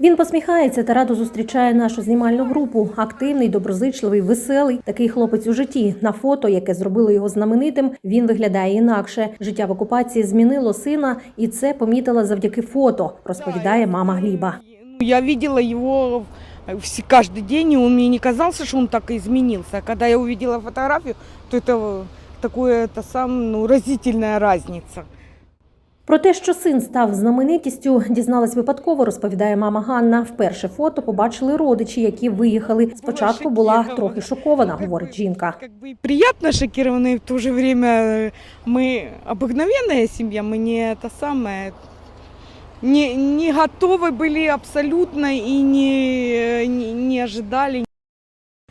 Він посміхається та радо зустрічає нашу знімальну групу. Активний, доброзичливий, веселий. Такий хлопець у житті. На фото, яке зробило його знаменитим, він виглядає інакше. Життя в окупації змінило сина, і це помітила завдяки фото, розповідає мама Гліба. Ну, Я видела его вс- каждый день, и он мне не казался, что он так изменился. А когда я увидела фотографию, то это такое, это сам, ну, разительная разница. Про те, що син став знаменитістю, дізналась випадково, розповідає мама Ганна. Вперше фото побачили родичі, які виїхали. Спочатку була трохи шокована, говорить жінка. Как бы и приятно шокированы, и в то же время э, мы обыкновенная семья, мы не это самое, не, не готовы были абсолютно и не, не, не ожидали.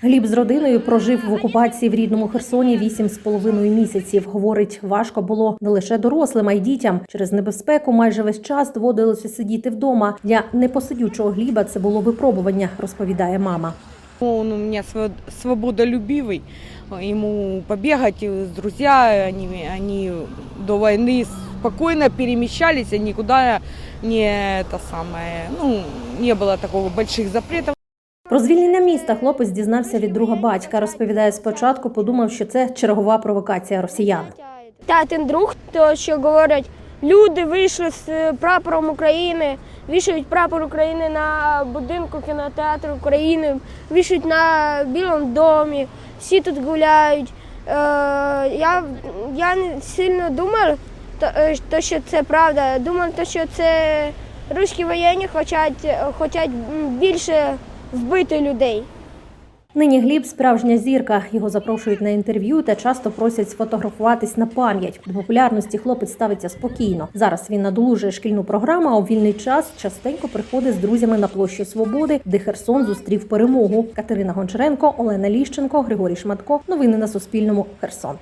Гліб з родиною прожив в окупації в рідному Херсоні вісім з половиною місяців. Говорить, важко було не лише дорослим, а й дітям. Через небезпеку майже весь час доводилося сидіти вдома. Для непосидючого Гліба це було випробування, розповідає мама. Он у меня сво- свободолюбивый, ему побегать э, с друзья, они, они до войны спокойно перемещались, и никуда не это самое, ну, не было такого больших запретов. Про звільнення міста хлопець дізнався від друга батька. Розповідає, спочатку подумав, що це чергова провокація росіян. Татин друг, то що говорять, люди вийшли з е, прапором України, вішають прапор України на будинку кінотеатру України, вішають на Білому домі, всі тут гуляють. Е, я, я не сильно думав, е, то, що це правда. Думав, то, що це руські воєнні хочуть, хочуть більше вбити людей. Нині Гліб справжня зірка. Його запрошують на інтерв'ю та часто просять сфотографуватись на пам'ять. До популярності хлопець ставиться спокійно. Зараз він надолужує шкільну програму, а у вільний час частенько приходить з друзями на площу Свободи, де Херсон зустрів перемогу. Катерина Гончаренко, Олена Ліщенко, Григорій Шматко. Новини на Суспільному. Херсон.